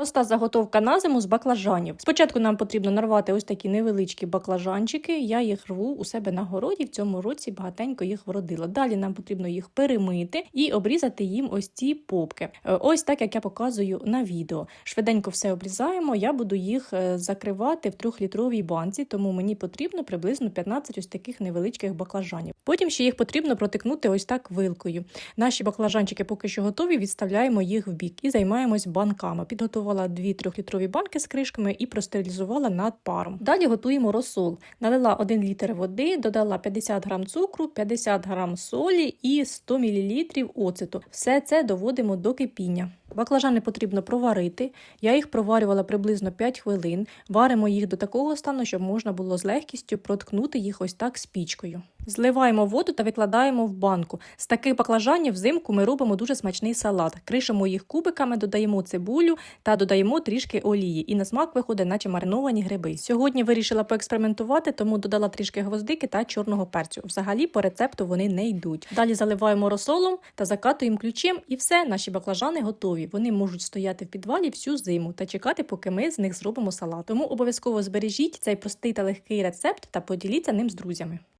Проста заготовка на зиму з баклажанів. Спочатку нам потрібно нарвати ось такі невеличкі баклажанчики. Я їх рву у себе на городі. В цьому році багатенько їх вродила. Далі нам потрібно їх перемити і обрізати їм ось ці попки. Е, Ось так як я показую на відео. Швиденько все обрізаємо. Я буду їх е, закривати в трьохлітровій банці, тому мені потрібно приблизно 15 ось таких невеличких баклажанів. Потім ще їх потрібно протикнути ось так вилкою. Наші баклажанчики поки що готові, відставляємо їх в бік і займаємось банками. Підготувала дві трьохлітрові банки з кришками і простерилізувала над паром. Далі готуємо розсол. Налила 1 літр води, додала 50 грам цукру, 50 грам солі і 100 мл оцету. Все це доводимо до кипіння. Баклажани потрібно проварити. Я їх проварювала приблизно 5 хвилин. Варимо їх до такого стану, щоб можна було з легкістю проткнути їх ось так спічкою. Зливаємо воду та викладаємо в банку. З таких баклажанів взимку ми робимо дуже смачний салат. Кришимо їх кубиками, додаємо цибулю та додаємо трішки олії. І на смак виходить, наче мариновані гриби. Сьогодні вирішила поекспериментувати, тому додала трішки гвоздики та чорного перцю. Взагалі по рецепту вони не йдуть. Далі заливаємо розсолом та закатуємо ключем, і все, наші баклажани готові. Вони можуть стояти в підвалі всю зиму та чекати, поки ми з них зробимо салат. Тому обов'язково збережіть цей простий та легкий рецепт та поділіться ним з друзями.